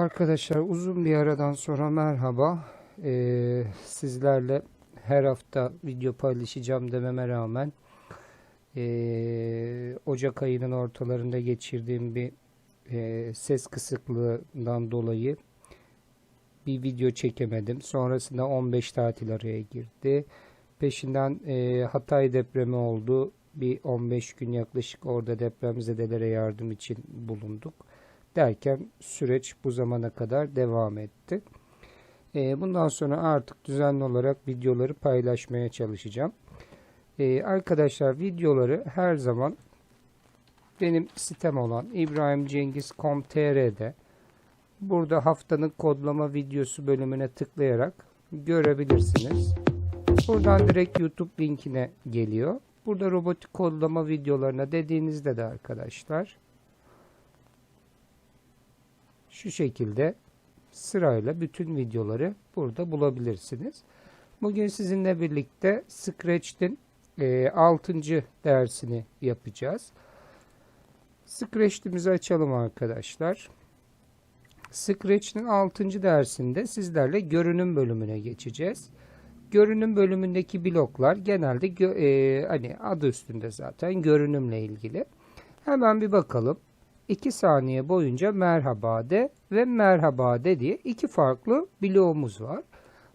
Arkadaşlar uzun bir aradan sonra merhaba. Ee, sizlerle her hafta video paylaşacağım dememe rağmen ee, Ocak ayının ortalarında geçirdiğim bir ee, ses kısıklığından dolayı bir video çekemedim. Sonrasında 15 tatil araya girdi. Peşinden ee, Hatay depremi oldu. Bir 15 gün yaklaşık orada depremzedelere yardım için bulunduk derken süreç bu zamana kadar devam etti. Ee, bundan sonra artık düzenli olarak videoları paylaşmaya çalışacağım. Ee, arkadaşlar videoları her zaman benim sitem olan ibrahimcengiz.com.tr'de burada haftanın kodlama videosu bölümüne tıklayarak görebilirsiniz. Buradan direkt YouTube linkine geliyor. Burada robotik kodlama videolarına dediğinizde de arkadaşlar şu şekilde sırayla bütün videoları burada bulabilirsiniz. Bugün sizinle birlikte Scratch'in e, 6. dersini yapacağız. Scratch'imizi açalım arkadaşlar. Scratch'in 6. dersinde sizlerle görünüm bölümüne geçeceğiz. Görünüm bölümündeki bloklar genelde e, hani adı üstünde zaten görünümle ilgili. Hemen bir bakalım. 2 saniye boyunca merhaba de ve merhaba de diye iki farklı bloğumuz var.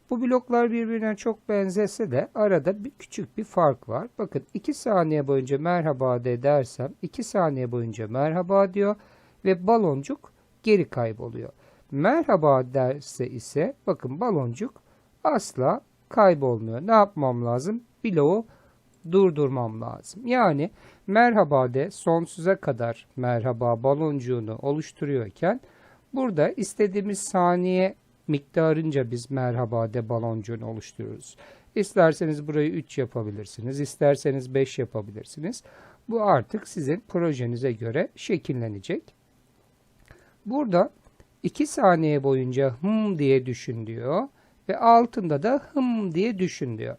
Bu bloklar birbirine çok benzese de arada bir küçük bir fark var. Bakın 2 saniye boyunca merhaba de dersem 2 saniye boyunca merhaba diyor ve baloncuk geri kayboluyor. Merhaba derse ise bakın baloncuk asla kaybolmuyor. Ne yapmam lazım? Bloğu durdurmam lazım. Yani merhaba de sonsuza kadar merhaba baloncuğunu oluşturuyorken burada istediğimiz saniye miktarınca biz merhaba de baloncuğunu oluşturuyoruz. İsterseniz burayı 3 yapabilirsiniz. isterseniz 5 yapabilirsiniz. Bu artık sizin projenize göre şekillenecek. Burada 2 saniye boyunca hım diye düşün diyor ve altında da hım diye düşün diyor.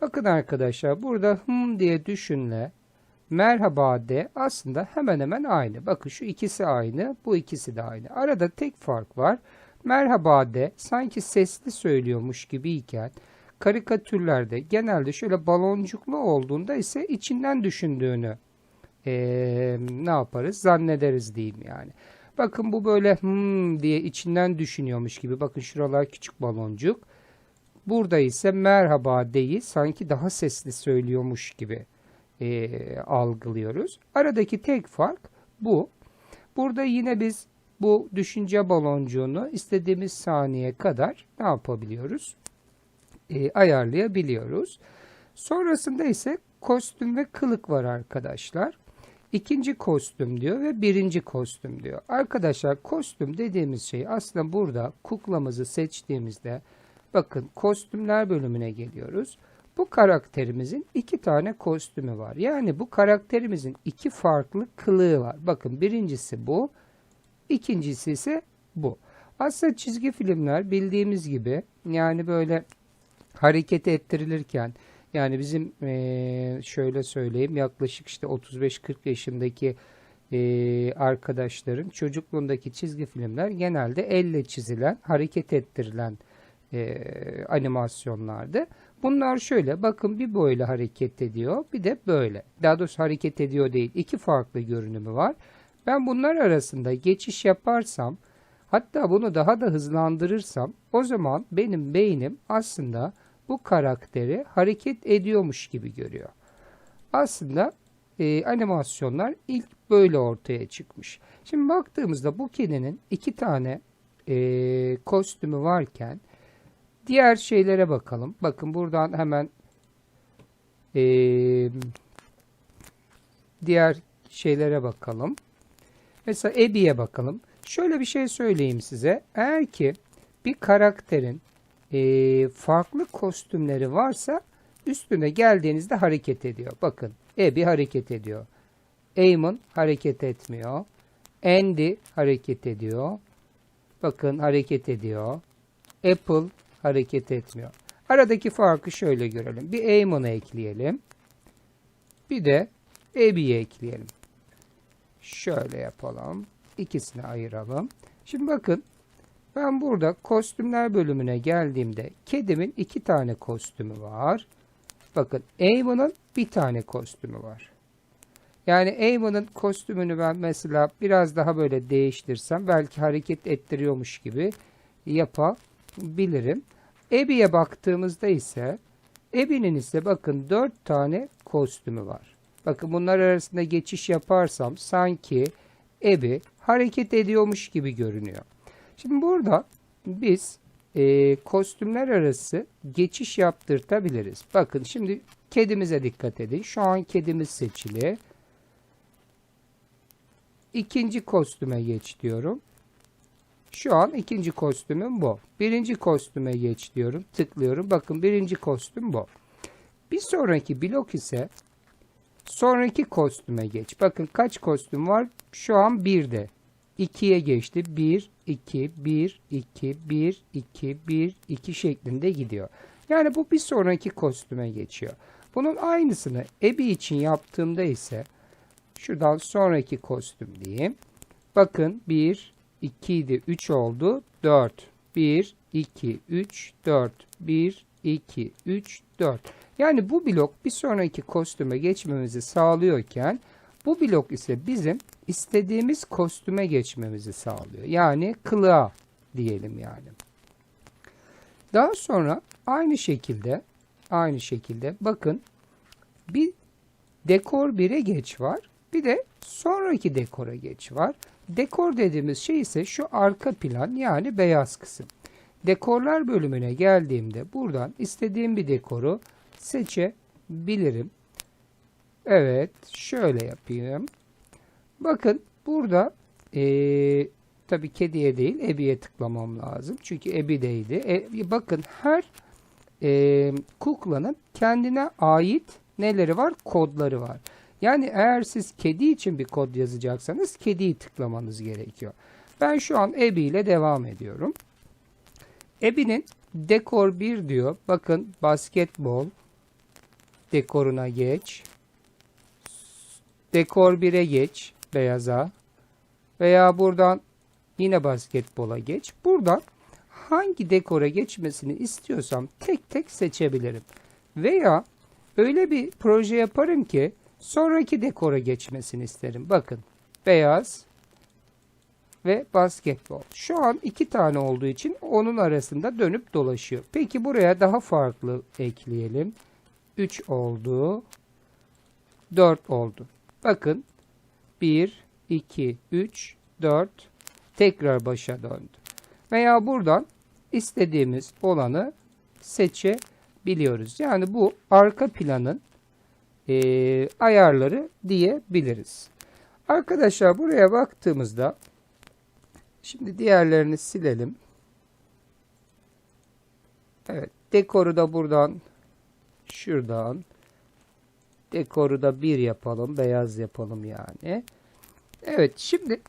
Bakın arkadaşlar burada hım diye düşünle merhaba de aslında hemen hemen aynı. Bakın şu ikisi aynı, bu ikisi de aynı. Arada tek fark var. Merhaba de sanki sesli söylüyormuş gibiyken karikatürlerde genelde şöyle baloncuklu olduğunda ise içinden düşündüğünü ee, ne yaparız zannederiz diyeyim yani. Bakın bu böyle hmm diye içinden düşünüyormuş gibi. Bakın şuralar küçük baloncuk. Burada ise merhaba deyi sanki daha sesli söylüyormuş gibi e, algılıyoruz. Aradaki tek fark bu. Burada yine biz bu düşünce baloncuğunu istediğimiz saniye kadar ne yapabiliyoruz? E, ayarlayabiliyoruz. Sonrasında ise kostüm ve kılık var arkadaşlar. İkinci kostüm diyor ve birinci kostüm diyor. Arkadaşlar kostüm dediğimiz şey aslında burada kuklamızı seçtiğimizde Bakın kostümler bölümüne geliyoruz. Bu karakterimizin iki tane kostümü var. Yani bu karakterimizin iki farklı kılığı var. Bakın birincisi bu. ikincisi ise bu. Aslında çizgi filmler bildiğimiz gibi yani böyle hareket ettirilirken yani bizim şöyle söyleyeyim yaklaşık işte 35-40 yaşındaki arkadaşların çocukluğundaki çizgi filmler genelde elle çizilen, hareket ettirilen e, animasyonlardı. Bunlar şöyle bakın bir böyle hareket ediyor bir de böyle. Daha doğrusu hareket ediyor değil iki farklı görünümü var. Ben bunlar arasında geçiş yaparsam hatta bunu daha da hızlandırırsam o zaman benim beynim aslında bu karakteri hareket ediyormuş gibi görüyor. Aslında e, animasyonlar ilk böyle ortaya çıkmış. Şimdi baktığımızda bu kedinin iki tane e, kostümü varken Diğer şeylere bakalım. Bakın buradan hemen e, diğer şeylere bakalım. Mesela Ebi'ye bakalım. Şöyle bir şey söyleyeyim size. Eğer ki bir karakterin e, farklı kostümleri varsa üstüne geldiğinizde hareket ediyor. Bakın Ebi hareket ediyor. Eamon hareket etmiyor. Andy hareket ediyor. Bakın hareket ediyor. Apple hareket etmiyor. Aradaki farkı şöyle görelim. Bir Eamon'u ekleyelim. Bir de Abby'yi ekleyelim. Şöyle yapalım. İkisini ayıralım. Şimdi bakın Ben burada kostümler bölümüne geldiğimde kedimin iki tane kostümü var. Bakın Eamon'un bir tane kostümü var. Yani Eamon'un kostümünü ben mesela biraz daha böyle değiştirsem belki hareket ettiriyormuş gibi yapabilirim. Abby'ye baktığımızda ise Abby'nin ise bakın 4 tane kostümü var. Bakın bunlar arasında geçiş yaparsam sanki Abby hareket ediyormuş gibi görünüyor. Şimdi burada biz e, kostümler arası geçiş yaptırtabiliriz. Bakın şimdi kedimize dikkat edin. Şu an kedimiz seçili. İkinci kostüme geç diyorum. Şu an ikinci kostümüm bu. Birinci kostüme geç diyorum. Tıklıyorum. Bakın birinci kostüm bu. Bir sonraki blok ise sonraki kostüme geç. Bakın kaç kostüm var? Şu an 1'de. 2'ye geçti. 1, 2, 1, 2, 1, 2, 1, 2 şeklinde gidiyor. Yani bu bir sonraki kostüme geçiyor. Bunun aynısını Ebi için yaptığımda ise şuradan sonraki kostüm diyeyim. Bakın 1, 2 idi 3 oldu. 4, 1, 2, 3, 4, 1, 2, 3, 4. Yani bu blok bir sonraki kostüme geçmemizi sağlıyorken bu blok ise bizim istediğimiz kostüme geçmemizi sağlıyor. Yani kılığa diyelim yani. Daha sonra aynı şekilde aynı şekilde bakın bir dekor 1'e geç var. Bir de sonraki dekora geç var. Dekor dediğimiz şey ise şu arka plan yani beyaz kısım. Dekorlar bölümüne geldiğimde buradan istediğim bir dekoru seçebilirim. Evet şöyle yapayım. Bakın burada ee, tabii kediye değil Ebi'ye tıklamam lazım. Çünkü Ebi'deydi. E, bakın her e, kuklanın kendine ait neleri var? Kodları var. Yani eğer siz kedi için bir kod yazacaksanız kediyi tıklamanız gerekiyor. Ben şu an Ebi ile devam ediyorum. Ebi'nin dekor 1 diyor. Bakın basketbol dekoruna geç. Dekor 1'e geç beyaza. Veya buradan yine basketbola geç. Buradan hangi dekora geçmesini istiyorsam tek tek seçebilirim. Veya öyle bir proje yaparım ki sonraki dekora geçmesini isterim. Bakın beyaz ve basketbol. Şu an iki tane olduğu için onun arasında dönüp dolaşıyor. Peki buraya daha farklı ekleyelim. 3 oldu. 4 oldu. Bakın 1, 2, 3, 4 tekrar başa döndü. Veya buradan istediğimiz olanı seçebiliyoruz. Yani bu arka planın e, ayarları diyebiliriz. Arkadaşlar buraya baktığımızda şimdi diğerlerini silelim. Evet dekoru da buradan şuradan dekoru da bir yapalım beyaz yapalım yani. Evet şimdi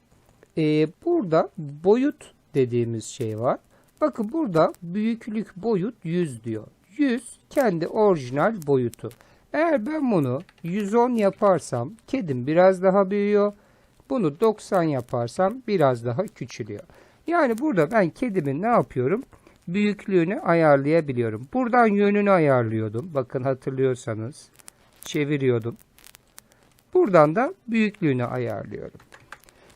e, burada boyut dediğimiz şey var. Bakın burada büyüklük boyut 100 diyor. 100 kendi orijinal boyutu. Eğer ben bunu 110 yaparsam kedim biraz daha büyüyor. Bunu 90 yaparsam biraz daha küçülüyor. Yani burada ben kedimin ne yapıyorum? Büyüklüğünü ayarlayabiliyorum. Buradan yönünü ayarlıyordum. Bakın hatırlıyorsanız çeviriyordum. Buradan da büyüklüğünü ayarlıyorum.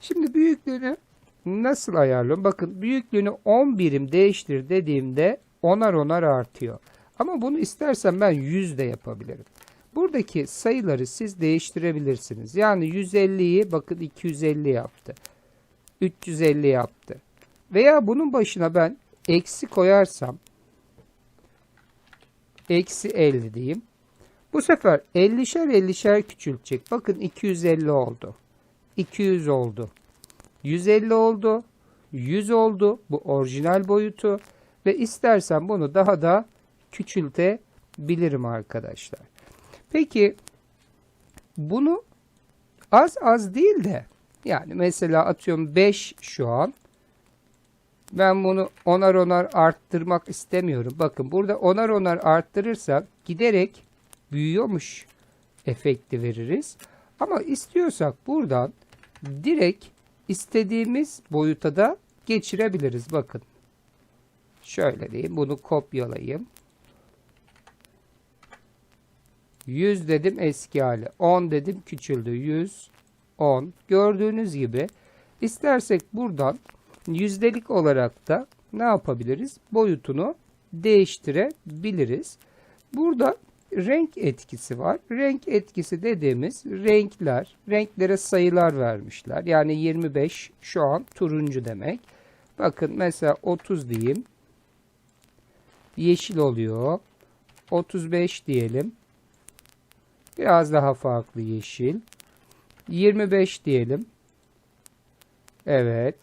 Şimdi büyüklüğünü nasıl ayarlıyorum? Bakın büyüklüğünü 10 birim değiştir dediğimde onar onar artıyor. Ama bunu istersen ben 100 de yapabilirim. Buradaki sayıları siz değiştirebilirsiniz. Yani 150'yi bakın 250 yaptı. 350 yaptı. Veya bunun başına ben eksi koyarsam eksi 50 diyeyim. Bu sefer 50'şer 50'şer küçültecek. Bakın 250 oldu. 200 oldu. 150 oldu. 100 oldu. Bu orijinal boyutu. Ve istersen bunu daha da küçültebilirim arkadaşlar. Peki bunu az az değil de yani mesela atıyorum 5 şu an. Ben bunu onar onar arttırmak istemiyorum. Bakın burada onar onar arttırırsak giderek büyüyormuş efekti veririz. Ama istiyorsak buradan direkt istediğimiz boyuta da geçirebiliriz. Bakın Şöyle diyeyim. Bunu kopyalayayım. 100 dedim eski hali. 10 dedim küçüldü. 100, 10. Gördüğünüz gibi istersek buradan yüzdelik olarak da ne yapabiliriz? Boyutunu değiştirebiliriz. Burada renk etkisi var. Renk etkisi dediğimiz renkler, renklere sayılar vermişler. Yani 25 şu an turuncu demek. Bakın mesela 30 diyeyim. Yeşil oluyor. 35 diyelim. Biraz daha farklı yeşil. 25 diyelim. Evet.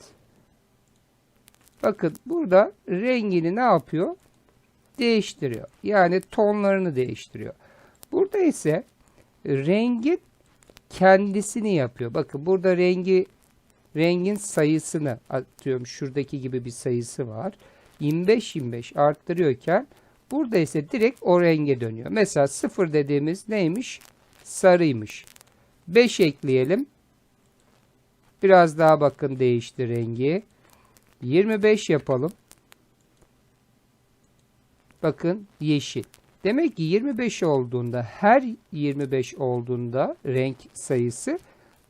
Bakın burada rengini ne yapıyor? Değiştiriyor. Yani tonlarını değiştiriyor. Burada ise rengin kendisini yapıyor. Bakın burada rengi rengin sayısını atıyorum. Şuradaki gibi bir sayısı var. 25-25 arttırıyorken burada ise direkt o renge dönüyor. Mesela 0 dediğimiz neymiş? Sarıymış. 5 ekleyelim. Biraz daha bakın değişti rengi. 25 yapalım. Bakın yeşil. Demek ki 25 olduğunda her 25 olduğunda renk sayısı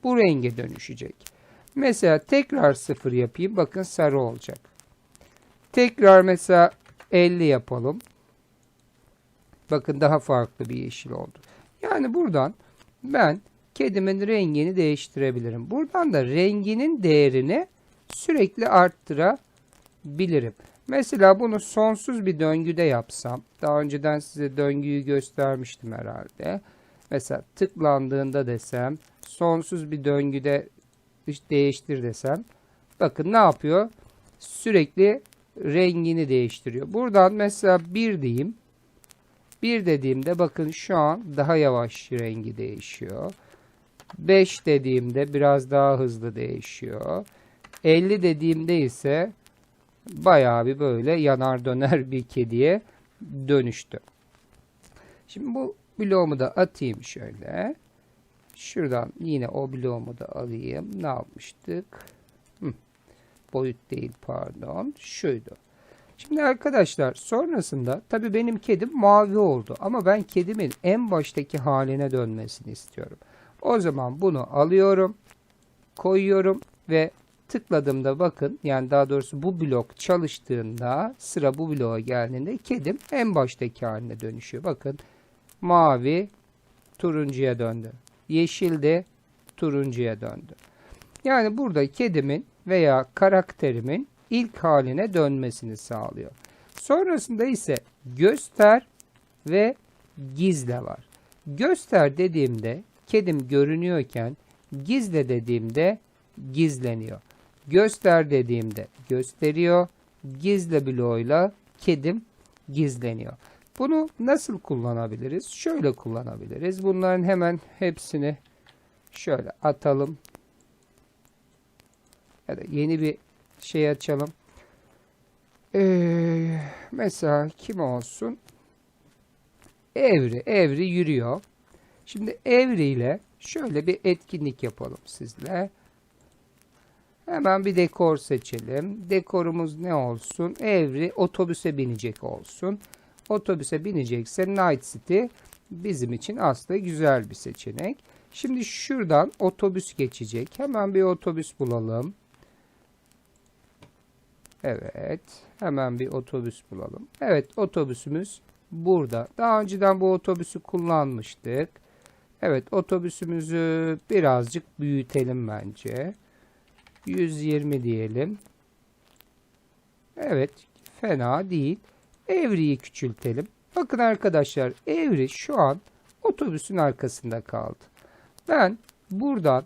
bu renge dönüşecek. Mesela tekrar 0 yapayım. Bakın sarı olacak. Tekrar mesela 50 yapalım. Bakın daha farklı bir yeşil oldu. Yani buradan ben kedimin rengini değiştirebilirim. Buradan da renginin değerini sürekli arttırabilirim. Mesela bunu sonsuz bir döngüde yapsam, daha önceden size döngüyü göstermiştim herhalde. Mesela tıklandığında desem, sonsuz bir döngüde değiştir desem, bakın ne yapıyor? Sürekli rengini değiştiriyor. Buradan mesela 1 diyeyim. 1 dediğimde bakın şu an daha yavaş rengi değişiyor. 5 dediğimde biraz daha hızlı değişiyor. 50 dediğimde ise bayağı bir böyle yanar döner bir kediye dönüştü. Şimdi bu bloğumu da atayım şöyle. Şuradan yine o bloğumu da alayım. Ne yapmıştık? Hı. Boyut değil pardon. Şuydu. Şimdi arkadaşlar sonrasında tabii benim kedim mavi oldu. Ama ben kedimin en baştaki haline dönmesini istiyorum. O zaman bunu alıyorum. Koyuyorum ve tıkladığımda bakın yani daha doğrusu bu blok çalıştığında sıra bu bloğa geldiğinde kedim en baştaki haline dönüşüyor. Bakın mavi turuncuya döndü. Yeşil de turuncuya döndü. Yani burada kedimin veya karakterimin ilk haline dönmesini sağlıyor. Sonrasında ise göster ve gizle var. Göster dediğimde kedim görünüyorken gizle dediğimde gizleniyor. Göster dediğimde gösteriyor. Gizle bloğuyla kedim gizleniyor. Bunu nasıl kullanabiliriz? Şöyle kullanabiliriz. Bunların hemen hepsini şöyle atalım. Ya da yeni bir şey açalım. Ee, mesela kim olsun? Evri. Evri yürüyor. Şimdi Evri ile şöyle bir etkinlik yapalım sizle. Hemen bir dekor seçelim. Dekorumuz ne olsun? Evri otobüse binecek olsun. Otobüse binecekse Night City bizim için aslında güzel bir seçenek. Şimdi şuradan otobüs geçecek. Hemen bir otobüs bulalım. Evet. Hemen bir otobüs bulalım. Evet otobüsümüz burada. Daha önceden bu otobüsü kullanmıştık. Evet otobüsümüzü birazcık büyütelim bence. 120 diyelim. Evet fena değil. Evri'yi küçültelim. Bakın arkadaşlar Evri şu an otobüsün arkasında kaldı. Ben buradan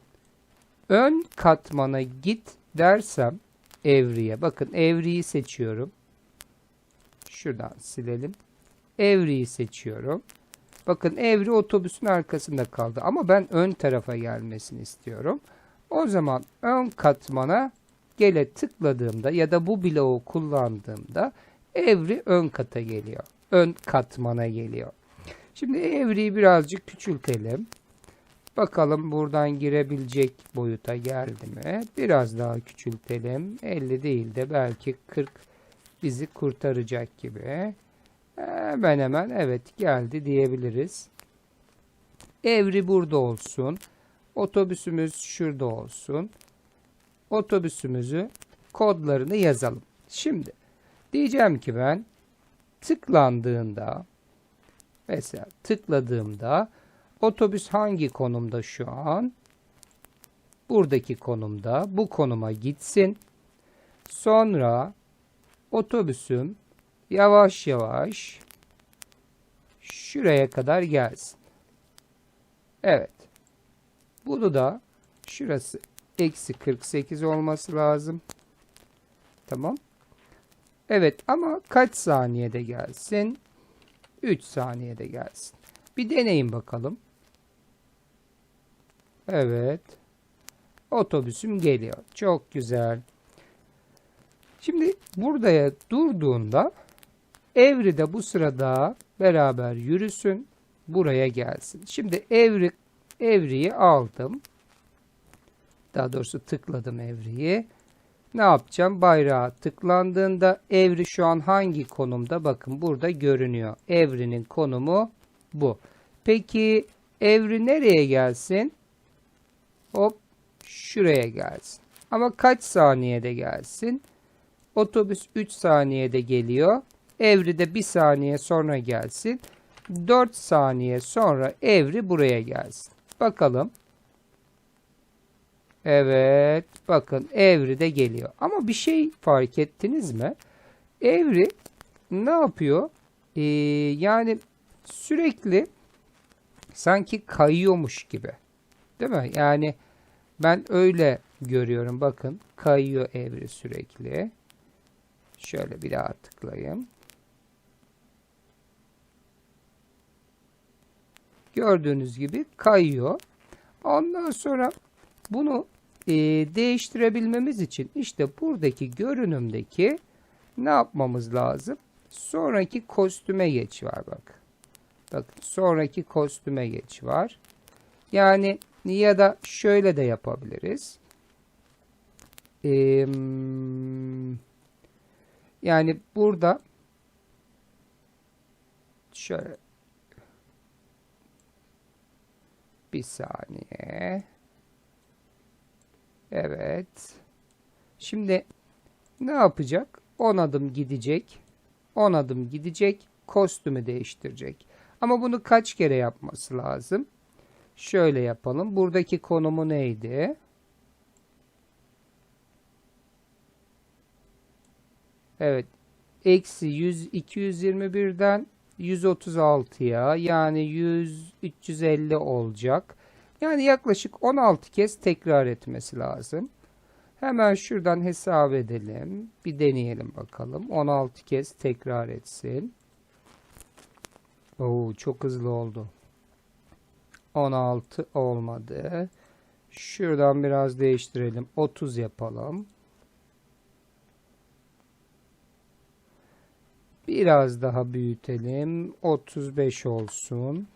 ön katmana git dersem Evri'ye. Bakın Evri'yi seçiyorum. Şuradan silelim. Evri'yi seçiyorum. Bakın Evri otobüsün arkasında kaldı. Ama ben ön tarafa gelmesini istiyorum. O zaman ön katmana gele tıkladığımda ya da bu bloğu kullandığımda Evri ön kata geliyor. Ön katmana geliyor. Şimdi Evri'yi birazcık küçültelim. Bakalım buradan girebilecek boyuta geldi mi? Biraz daha küçültelim. 50 değil de belki 40 bizi kurtaracak gibi. Hemen hemen evet geldi diyebiliriz. Evri burada olsun. Otobüsümüz şurada olsun. Otobüsümüzü kodlarını yazalım. Şimdi diyeceğim ki ben tıklandığında mesela tıkladığımda otobüs hangi konumda şu an? Buradaki konumda. Bu konuma gitsin. Sonra otobüsüm yavaş yavaş şuraya kadar gelsin. Evet. Bunu da şurası eksi 48 olması lazım. Tamam. Evet ama kaç saniyede gelsin? 3 saniyede gelsin. Bir deneyin bakalım. Evet. Otobüsüm geliyor. Çok güzel. Şimdi buraya durduğunda Evri de bu sırada beraber yürüsün. Buraya gelsin. Şimdi evri evriyi aldım. Daha doğrusu tıkladım evriyi. Ne yapacağım? Bayrağı tıklandığında evri şu an hangi konumda? Bakın burada görünüyor. Evrinin konumu bu. Peki evri nereye gelsin? Hop şuraya gelsin. Ama kaç saniyede gelsin? Otobüs 3 saniyede geliyor. Evri de 1 saniye sonra gelsin. 4 saniye sonra evri buraya gelsin. Bakalım. Evet. Bakın evri de geliyor. Ama bir şey fark ettiniz mi? Evri ne yapıyor? Ee, yani sürekli sanki kayıyormuş gibi. Değil mi? Yani ben öyle görüyorum. Bakın kayıyor evri sürekli. Şöyle bir daha tıklayayım. Gördüğünüz gibi kayıyor. Ondan sonra bunu e, değiştirebilmemiz için işte buradaki görünümdeki ne yapmamız lazım? Sonraki kostüme geç var bak. Bakın sonraki kostüme geç var. Yani ya da şöyle de yapabiliriz. Ee, yani burada şöyle bir saniye. Evet. Şimdi ne yapacak? 10 adım gidecek. 10 adım gidecek. Kostümü değiştirecek. Ama bunu kaç kere yapması lazım? Şöyle yapalım. Buradaki konumu neydi? Evet. Eksi 100, 221'den 136'ya yani 100, 350 olacak. Yani yaklaşık 16 kez tekrar etmesi lazım. Hemen şuradan hesap edelim. Bir deneyelim bakalım. 16 kez tekrar etsin. Oo, çok hızlı oldu. 16 olmadı. Şuradan biraz değiştirelim. 30 yapalım. Biraz daha büyütelim. 35 olsun.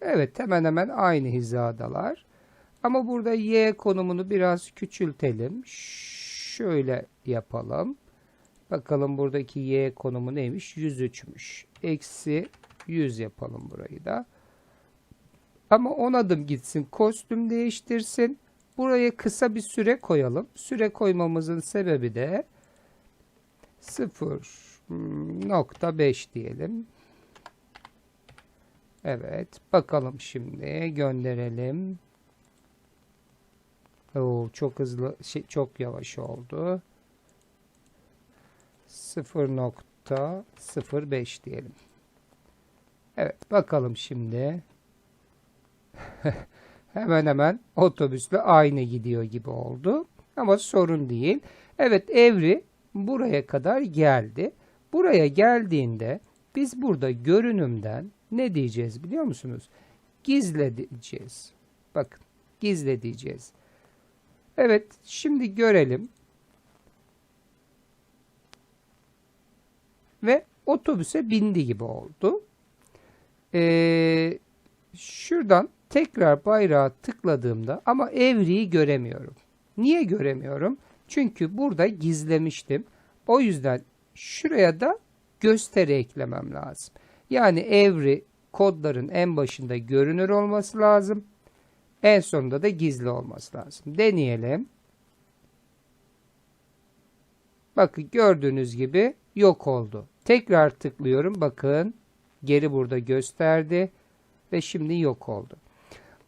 Evet hemen hemen aynı hizadalar. Ama burada y konumunu biraz küçültelim. Şöyle yapalım. Bakalım buradaki y konumu neymiş? 103'müş. Eksi 100 yapalım burayı da. Ama 10 adım gitsin. Kostüm değiştirsin. Buraya kısa bir süre koyalım. Süre koymamızın sebebi de 0.5 diyelim. Evet. Bakalım şimdi. Gönderelim. Oo, çok hızlı, şey, çok yavaş oldu. 0.05 diyelim. Evet. Bakalım şimdi. hemen hemen otobüsle aynı gidiyor gibi oldu. Ama sorun değil. Evet Evri buraya kadar geldi. Buraya geldiğinde biz burada görünümden ne diyeceğiz biliyor musunuz? Gizle diyeceğiz. Bakın gizle diyeceğiz. Evet şimdi görelim. Ve otobüse bindi gibi oldu. Ee, şuradan tekrar bayrağı tıkladığımda ama evriyi göremiyorum. Niye göremiyorum? Çünkü burada gizlemiştim. O yüzden şuraya da gösteri eklemem lazım. Yani evri kodların en başında görünür olması lazım. En sonunda da gizli olması lazım. Deneyelim. Bakın gördüğünüz gibi yok oldu. Tekrar tıklıyorum. Bakın geri burada gösterdi ve şimdi yok oldu.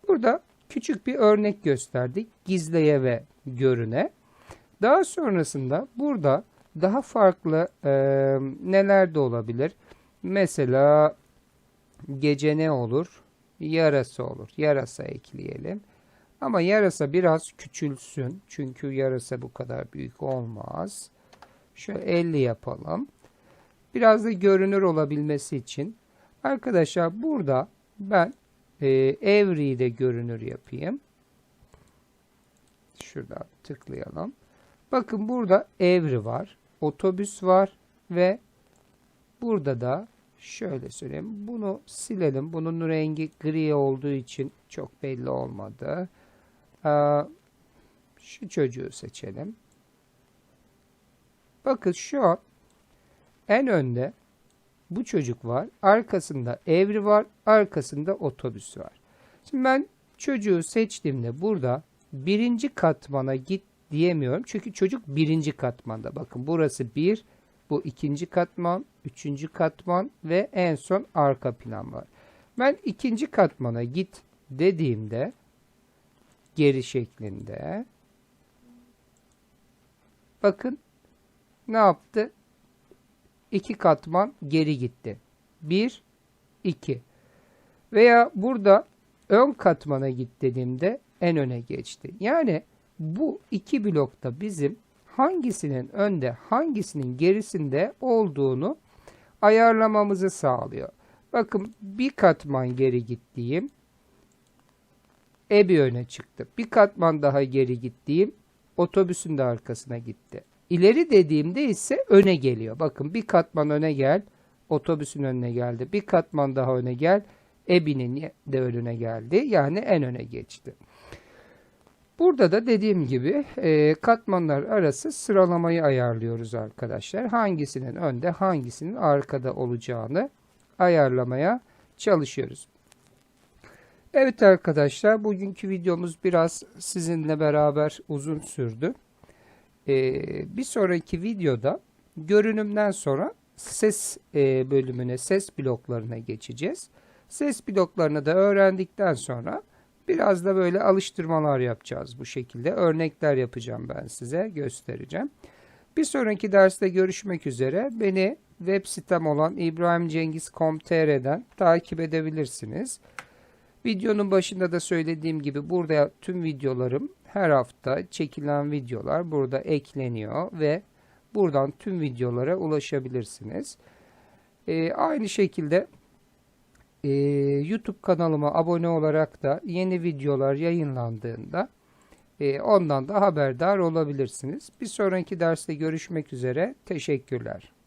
Burada küçük bir örnek gösterdik. Gizleye ve görüne. Daha sonrasında burada daha farklı e, neler de olabilir. Mesela gece ne olur? Yarasa olur. Yarasa ekleyelim. Ama yarasa biraz küçülsün. Çünkü yarasa bu kadar büyük olmaz. Şöyle 50 yapalım. Biraz da görünür olabilmesi için. Arkadaşlar burada ben e, evriyi de görünür yapayım. Şuradan tıklayalım. Bakın burada evri var. Otobüs var. Ve burada da şöyle söyleyeyim. Bunu silelim. Bunun rengi gri olduğu için çok belli olmadı. Aa, şu çocuğu seçelim. Bakın şu an en önde bu çocuk var. Arkasında evri var. Arkasında otobüs var. Şimdi ben çocuğu seçtiğimde burada birinci katmana git diyemiyorum. Çünkü çocuk birinci katmanda. Bakın burası bir, bu ikinci katman, üçüncü katman ve en son arka plan var. Ben ikinci katmana git dediğimde geri şeklinde bakın ne yaptı? İki katman geri gitti. Bir, iki. Veya burada ön katmana git dediğimde en öne geçti. Yani bu iki blokta bizim hangisinin önde hangisinin gerisinde olduğunu ayarlamamızı sağlıyor. Bakın bir katman geri gittiğim Ebi öne çıktı. Bir katman daha geri gittiğim otobüsün de arkasına gitti. İleri dediğimde ise öne geliyor. Bakın bir katman öne gel, otobüsün önüne geldi. Bir katman daha öne gel, Ebi'nin de önüne geldi. Yani en öne geçti. Burada da dediğim gibi e, katmanlar arası sıralamayı ayarlıyoruz arkadaşlar. Hangisinin önde hangisinin arkada olacağını ayarlamaya çalışıyoruz. Evet arkadaşlar bugünkü videomuz biraz sizinle beraber uzun sürdü. Ee, bir sonraki videoda görünümden sonra ses e, bölümüne, ses bloklarına geçeceğiz. Ses bloklarını da öğrendikten sonra biraz da böyle alıştırmalar yapacağız bu şekilde. Örnekler yapacağım ben size, göstereceğim. Bir sonraki derste görüşmek üzere. Beni web sitem olan ibrahimcengiz.com.tr'den takip edebilirsiniz. Videonun başında da söylediğim gibi burada tüm videolarım her hafta çekilen videolar burada ekleniyor ve buradan tüm videolara ulaşabilirsiniz. Ee, aynı şekilde e, YouTube kanalıma abone olarak da yeni videolar yayınlandığında e, ondan da haberdar olabilirsiniz. Bir sonraki derste görüşmek üzere. Teşekkürler.